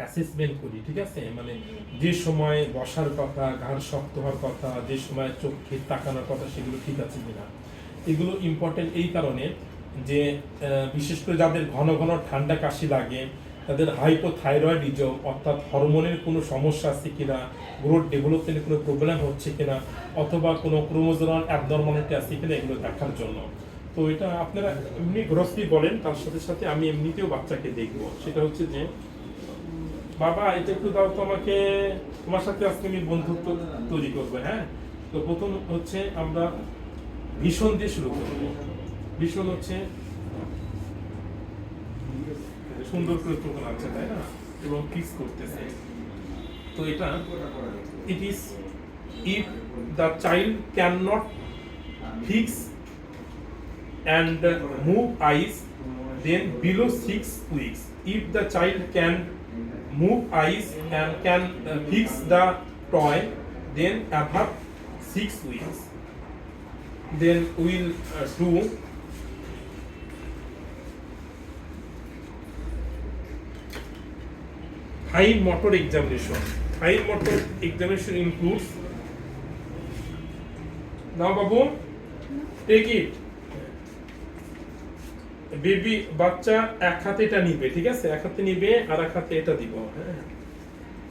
Assessment করি, ঠিক আছে? মানে যে সময় বসার কথা, ঘাড় শক্ত হওয়ার কথা, যে সময় চোখে তাকানোর কথা, সেগুলো ঠিক আছে কিনা? এগুলো ইম্পর্টেন্ট এই কারণে যে বিশেষ করে যাদের ঘন ঘন ঠান্ডা কাশি লাগে, তাদের হাইপোথাইরয়েডিজম অর্থাৎ হরমোনের কোনো সমস্যা আছে কিনা গ্রোথ ডেভেলপমেন্টের কোনো প্রবলেম হচ্ছে কিনা, অথবা কোনো ক্রোমোজোনাল অ্যাবনর্মালিটি আছে কিনা, এগুলো দেখার জন্য। তো এটা আপনারা এমনি গ্রসলি বলেন, তার সাথে সাথে আমি এমনিতেও বাচ্চাকে দেখব। সেটা হচ্ছে যে বাবা, এটা একটু দাও তো আমাকে। তোমার সাথে আজকে আমি বন্ধুত্ব তৈরি করব হ্যাঁ? তো প্রথম হচ্ছে আমরা ভীষণ দিয়ে শুরু করব। ভীষণ হচ্ছে সুন্দর করে চোখ লাগছে তাই না? এবং ফিক্স করতেছে। তো এটা it is if the child can not fix and move eyes then below six six if the child can move eyes and can uh, fix the toy then above six weeks then we'll uh, do fine motor examination high motor examination includes now babu take it baby বাচ্চা এক হাতে এটা নিবে, ঠিক আছে? এক হাতে নিবে আর এক হাতে এটা দিব হ্যাঁ?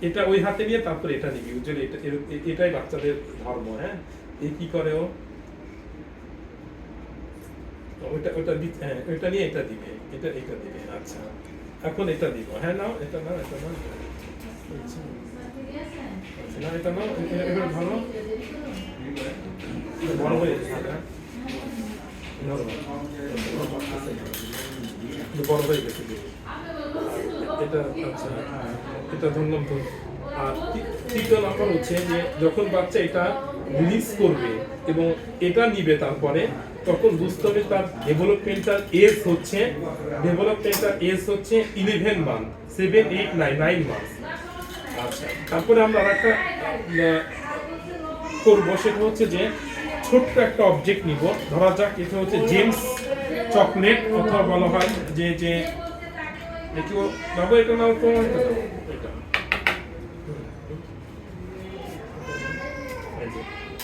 এটা ওই হাতে নিয়ে তারপর এটা নিবি উজ্জ্বল এটা এটাই বাচ্চাদের ধর্ম হ্যাঁ? এই কি করে ও? ওটা ওইটা দি- হ্যাঁ ওইটা নিয়ে এটা দিবে, এটা এটা দিবে আচ্ছা। এখন এটা দিব হ্যাঁ নাও, এটা নাও এটা নাও। আচ্ছা না এটা নাও, এ- এবার ভালো? বড় হ্যাঁ? বড় বড় হয়ে এটা আচ্ছা এটা ধরলাম তো। আর তৃতীয় নাম্বার হচ্ছে যে যখন বাচ্চা এটা রিলিজ করবে এবং এটা নিবে তারপরে তখন বুঝতে হবে তার ডেভেলপমেন্টাল এজ হচ্ছে ডেভেলপমেন্টাল এজ হচ্ছে eleven month seven eight nine nine month আচ্ছা তারপরে আমরা আরেকটা আহ, করব সেটা হচ্ছে যে ছোট্ট একটা অবজেক্ট নিব। ধরা যাক, এটা হচ্ছে জেমস চকলেট অথবা বলা হয় যে যে এটা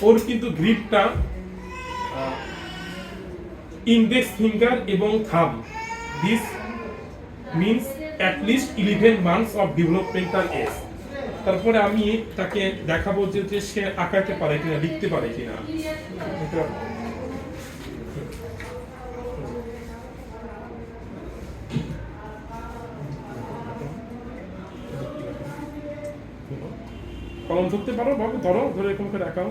ওর কিন্তু গ্রিপটা ইন্ডেক্স ফিঙ্গার এবং thumb this means at least eleven months of developmental age তারপরে আমি তাকে দেখাবো যে সে আঁকাতে পারে কিনা, লিখতে পারে কিনা। কলম ধরতে পারো বাবু, ধরো, ধরে এরকম করে রাখাও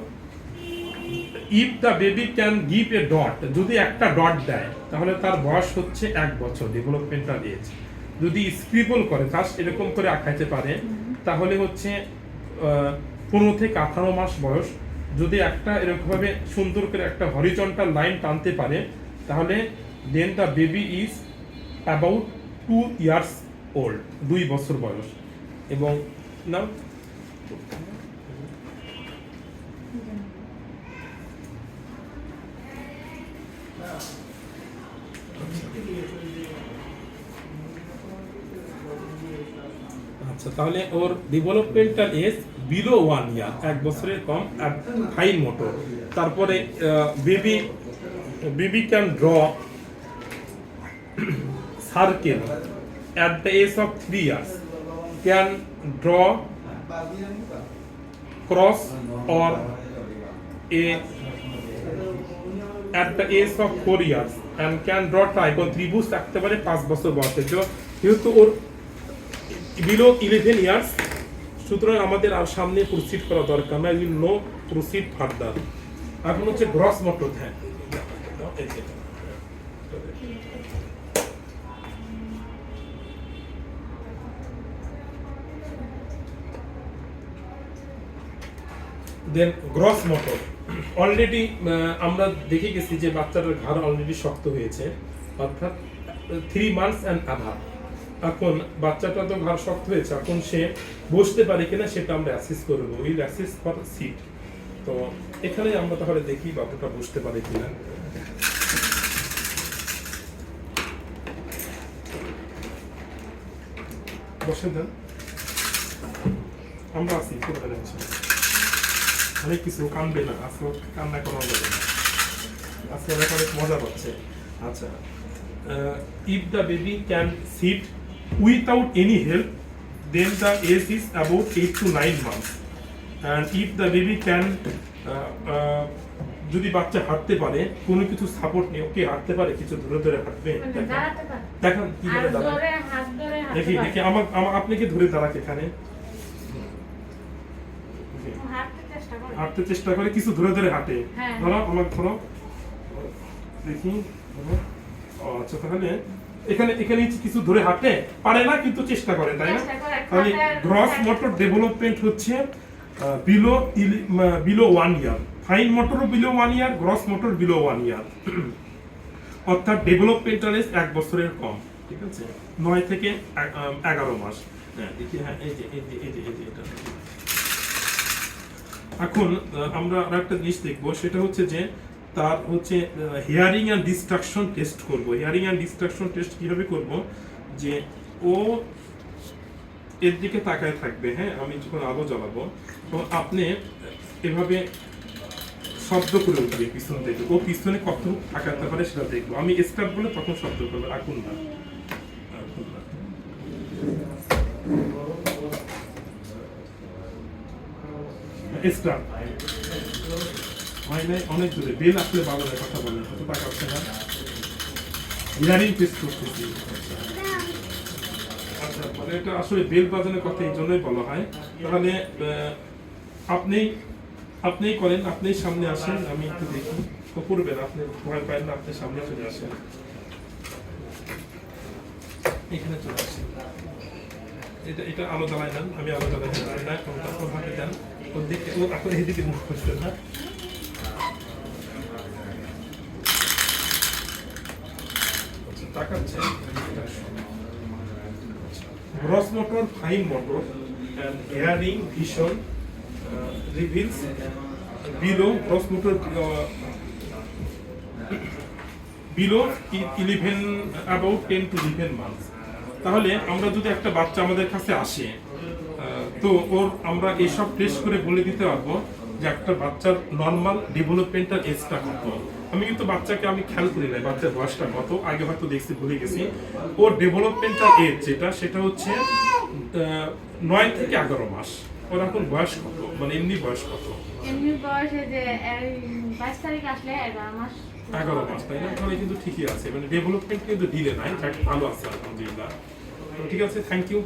if the baby can give a dot যদি একটা ডট দেয়, তাহলে তার বয়স হচ্ছে এক বছর ডেভেলপমেন্টটা দিয়েছে। যদি স্ক্রিবল করে তার এরকম করে আঁকাইতে পারে তাহলে হচ্ছে পনেরো থেকে আঠারো মাস বয়স। যদি একটা এরকমভাবে সুন্দর করে একটা হরিজন্টাল লাইন টানতে পারে, তাহলে then the baby is about two years old দুই বছর বয়স। এবং না আচ্ছা তাহলে ওর developmental age below one year এক বছরের কম ফাইন মোটর তারপরে baby baby can draw circle at the age of three years can draw cross or a at the age of four years and can draw trigon ত্রিভুজ থাকতে পারে পাঁচ বছর বয়সে। যেহেতু ওর বিলো ইলেভেন ইয়ার্স সুতরাং আমাদের আর সামনে প্রসিড করা দরকার না উইল নো প্রসিড ফার্দার এখন হচ্ছে গ্রস মোটর হ্যাঁ দেন গ্রস মোটর অলরেডি আমরা দেখে গেছি যে বাচ্চাটার ঘাড় অলরেডি শক্ত হয়েছে, অর্থাৎ থ্রি মান্থস অ্যান্ড আধার এখন বাচ্চাটা তো ঘাড় শক্ত হয়েছে, এখন সে বসতে পারে কিনা সেটা আমরা অ্যাসেস করব উইল অ্যাসেস ফর সিট তো এখানে আমরা তাহলে দেখি বাবুটা বসতে পারে কিনা। বসে দেন। আমরা আছি টেনশন নেই। অনেক কিছু কানবে না, আজকে কান্না করা যাবে না। আজকে অনেক অনেক মজা পাচ্ছে। আচ্ছা if the baby can sit without any help then the age is about eight to nine months and if the baby can যদি বাচ্চা হাঁটতে পারে কোনো কিছু সাপোর্ট নেই ওকে হাঁটতে পারে কিছু ধরে ধরে হাঁটবে দেখান কি ধরে দেখি। দেখি আমার আপনি কি ধরে দাঁড়াক এখানে? হাঁটতে চেষ্টা করে। হাঁটতে চেষ্টা করে কিছু ধরে ধরে হাঁটে। হ্যাঁ। ধরো আমার ধরো। দেখি আচ্ছা তাহলে এখানে এখানে কিছু ধরে হাঁটে পারে না কিন্তু চেষ্টা করে তাই না? তাহলে গ্রস মোটর ডেভেলপমেন্ট হচ্ছে below below one year fine motor below one year gross motor below one year অর্থাৎ ডেভেলপমেন্টাল এজ এক বছরের কম ঠিক আছে? নয় থেকে এগারো মাস। এখন আমরা আর একটা জিনিস দেখব সেটা হচ্ছে যে তার হচ্ছে হিয়ারিং অ্যান্ড ডিস্ট্রাকশন টেস্ট করব। হিয়ারিং অ্যান্ড ডিস্ট্রাকশন টেস্ট কীভাবে করব? যে ও এর দিকে তাকায় থাকবে হ্যাঁ? আমি যখন আলো জ্বালাবো তো আপনি এভাবে শব্দ করে উঠবে পিছন থেকে। ও পিছনে কত তাকাতে পারে সেটা দেখব। আমি স্টার্ট বলে তখন শব্দ করব। আকুন না। স্টার্ট হয় নাই, অনেক দূরে। বেল আসলে বাবুদের কথা বলেন কত টাকা হচ্ছে না? হিয়ারিং টেস্ট করতেছি। আচ্ছা মানে এটা আসলে বেল বাজানোর কথা এই জন্যই বলা হয়। তাহলে আপনি, আপনিই করেন, আপনিই সামনে আসেন, আমি একটু দেখি। করবেন আপনি ভয় পায় না, আপনি সামনে চলে আসেন। এখানে চলে আসেন। এটা এটা আলো জ্বালায় নেন আমি আলো জ্বালাই না এখন তারপর হাতে দেন ওর দিকে, ও, এখন এদিকে মুখ করছে না আচ্ছা, তাকাচ্ছে gross motor fine motor reveals below gross motor uh, below i- 11 about 10 to 11 months. তাহলে আমরা যদি একটা বাচ্চা আমাদের কাছে আসে তো ওর আমরা এইসব টেস্ট করে বলে দিতে পারব যে একটা বাচ্চার নর্মাল ডেভেলপমেন্টাল এজটা কত। আমি কিন্তু বাচ্চাকে আমি খেয়াল করি নাই বাচ্চার বয়সটা কত আগে হয়তো দেখছি ভুলে গেছি। ওর ডেভেলপমেন্টাল এজ যেটা সেটা হচ্ছে নয় থেকে এগারো মাস। ওর এখন বয়স কত? মানে এমনি বয়স কত? এমনি বয়সে যে বাইশ তারিখ আসলে এগারো মাস। এগারো মাস তাই না? তাহলে কিন্তু ঠিকই আছে। মানে ডেভেলপমেন্ট কিন্তু দিলে নাই ভালো আছে আলহামদুলিল্লাহ। ঠিক আছে থ্যাংক ইউ